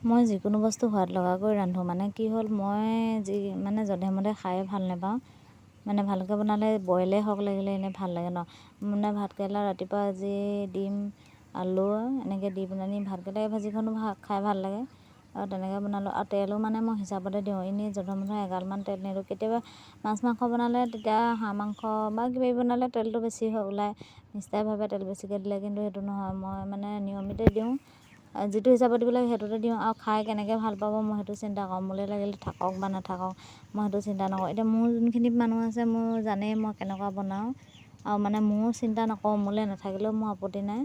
মই যিকোনো বস্তু সোৱাদ লগাকৈ ৰান্ধোঁ মানে কি হ'ল মই যি মানে যধে মধে খাই ভাল নাপাওঁ। মানে ভালকৈ বনালে বইলেই হওক লাগিলে এনেই ভাল লাগে ন। মানে ভাতকেৰেলা ৰাতিপুৱা আজি ডিম আলু এনেকৈ দি পেলানি ভাতকেৰেলা ভাজিখনো খাই ভাল লাগে। আৰু তেনেকৈ বনালোঁ। আৰু তেলো মানে মই হিচাপতে দিওঁ। এনেই যধে মধে এগালমান তেল নিদিওঁ। কেতিয়াবা মাছ মাংস বনালে তেতিয়া হাঁহ মাংস বা কিবাকিবি বনালে তেলটো বেছি হয় ওলায় ভাবে তেল বেছিকৈ দিলে কিন্তু সেইটো নহয়। মই মানে নিয়মিতে দিওঁ। যিটো হিচাপত দিব লাগে সেইটোতে দিওঁ আৰু খাই কেনেকৈ ভাল পাব মই সেইটো চিন্তা কৰোঁ। মোলৈ লাগিলে থাকক বা নাথাকক মই সেইটো চিন্তা নকৰোঁ। এতিয়া মোৰ যোনখিনি মানুহ আছে মোৰ জানেই মই কেনেকুৱা বনাওঁ। আৰু মানে মোৰ চিন্তা নকৰোঁ মোলৈ নাথাকিলেও মোৰ আপত্তি নাই।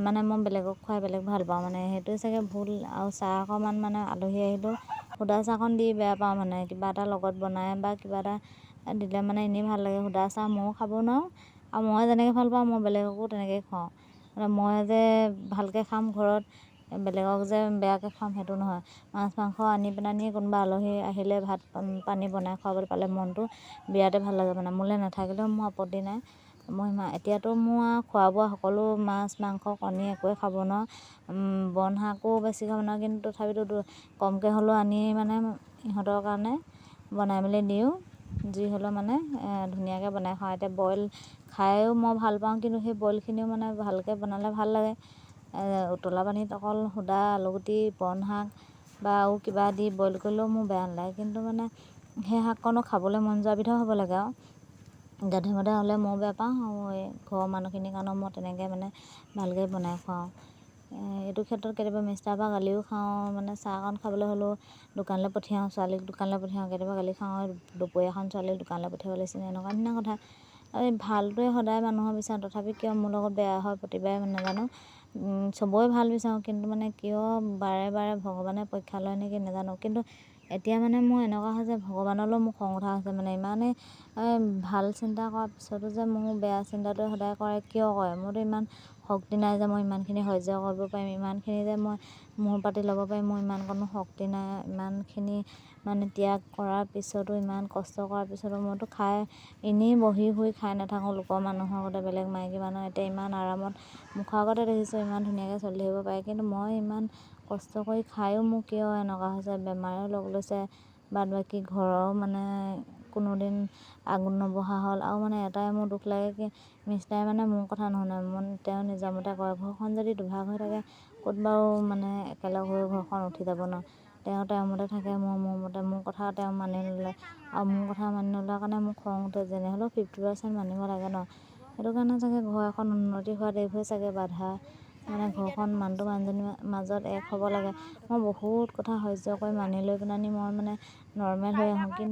মানে মই বেলেগক খুৱাই বেলেগ ভাল পাওঁ। মানে সেইটোৱে চাগে ভুল। আৰু চাহ অকণমান মানে আলহী আহিলেও সুদা চাহকণ দি বেয়া পাওঁ মানে। কিবা এটা লগত বনাই বা কিবা এটা দিলে মানে এনেই ভাল লাগে। সুদা চাহ ময়ো খাব নোৱাৰোঁ। আৰু মই যেনেকৈ ভাল পাওঁ মই বেলেগকো তেনেকৈয়ে খুৱাওঁ। মই যে ভালকৈ খাম ঘৰত বেলেগক যে বেয়াকৈ খুৱাম সেইটো নহয়। মাছ মাংস আনি পেলানি কোনোবা আলহী আহিলে ভাত পানী বনাই খুৱাবলৈ পালে মনটো বিৰাটেই ভাল লাগে মানে। মোলৈ নাথাকিলেও মোৰ আপত্তি নাই। মই এতিয়াতো মোৰ আৰু খোৱা বোৱা সকলো মাছ মাংস কণী একোৱে খাব নোৱাৰোঁ। বন শাকো বেছি খাব নোৱাৰোঁ কিন্তু তথাপিতো কমকৈ হ'লেও আনি মানে ইহঁতৰ কাৰণে বনাই মেলি দিওঁ। যি হ'লেও মানে ধুনীয়াকৈ বনাই খাওঁ। এতিয়া বইল খায়ো মই ভাল পাওঁ কিন্তু সেই বইলখিনিও মানে ভালকৈ বনালে ভাল লাগে। উতলা পানীত অকল সুদা আলুগুটি বন শাক বা আৰু কিবা দি বইল কৰিলেও মোৰ বেয়া নালাগে। কিন্তু মানে সেই শাককণো খাবলৈ মন যোৱা বিধৰ হ'ব লাগে আৰু। যধে মধে হ'লে ময়ো বেয়া পাওঁ আৰু এই ঘৰৰ মানুহখিনিৰ কাৰণেও মই তেনেকৈ মানে ভালকৈ বনাই খুৱাওঁ। এইটো ক্ষেত্ৰত কেতিয়াবা মিষ্টাৰৰ পৰা গালিও খাওঁ মানে চাহকণ খাবলৈ হ'লেও দোকানলৈ পঠিয়াওঁ ছোৱালীক দোকানলৈ পঠিয়াওঁ কেতিয়াবা গালি খাওঁ দুপৰীয়াখন ছোৱালীক দোকানলৈ পঠিয়াব লাগিছিলে এনেকুৱা ধৰণৰ কথা। এই ভালটোৱে সদায় মানুহৰ বিচাৰোঁ তথাপি কিয় মোৰ লগত বেয়া হয় প্ৰতিবাৰে নাজানো। চবৰে ভাল বিচাৰোঁ কিন্তু মানে কিয় বাৰে বাৰে ভগৱানে পৰীক্ষা লয় নেকি নাজানো। কিন্তু এতিয়া মানে মোৰ এনেকুৱা হৈছে ভগৱানলৈও মোৰ খং উঠা হৈছে মানে ইমানেই ভাল চিন্তা কৰাৰ পিছতো যে মোৰ বেয়া চিন্তাটোৱে সদায় কৰে কিয় কৰে? মোৰতো ইমান শক্তি নাই যে মই ইমানখিনি সহ্য কৰিব পাৰিম ইমানখিনি যে মই মূৰ পাতি ল'ব পাৰিম মোৰ ইমানকণো শক্তি নাই ইমানখিনি মানে ত্যাগ কৰাৰ পিছতো ইমান কষ্ট কৰাৰ পিছতো মইতো খাই এনেই বহি শুই খাই নাথাকোঁ লোকৰ মানুহৰ আগতে বেলেগ মাইকী মানুহ এতিয়া ইমান আৰামত মুখৰ আগতে দেখিছোঁ ইমান ধুনীয়াকৈ চলি থাকিব পাৰে। কিন্তু মই ইমান কষ্ট কৰি খায়ো মোৰ কিয় এনেকুৱা হৈছে বেমাৰেও লগ লৈছে বাদ বাকী ঘৰৰ মানে কোনোদিন আগুণ নবঢ়া হ'ল। আৰু মানে এটাই মোৰ দুখ লাগে কি মিষ্টাৰে মানে মোৰ কথা নুশুনে। মানে তেওঁ নিজৰ মতে কৰে ঘৰখন যদি দুভাগ হৈ থাকে ক'ত বাৰু মানে একেলগ হৈ ঘৰখন উঠি যাব ন? তেওঁ তেওঁৰ মতে থাকে মই মোৰ মতে। মোৰ কথা তেওঁ মানি নলয়। আৰু মোৰ কথা মানি নোলোৱাৰ কাৰণে মোৰ খং উঠে। যেনে হ'লেও ফিফটি পাৰ্চেণ্ট মানিব লাগে ন। সেইটো কাৰণে চাগে ঘৰ এখন উন্নতি হোৱাত এইবোৰে চাগে বাধা। মানে ঘৰখন মানুহটো মানুহজনীৰ মাজত এক হ'ব লাগে। মই বহুত কথা সহ্য কৰি মানি লৈ পেলানি মই মানে নৰ্মেল হৈ আহোঁ। কিন্তু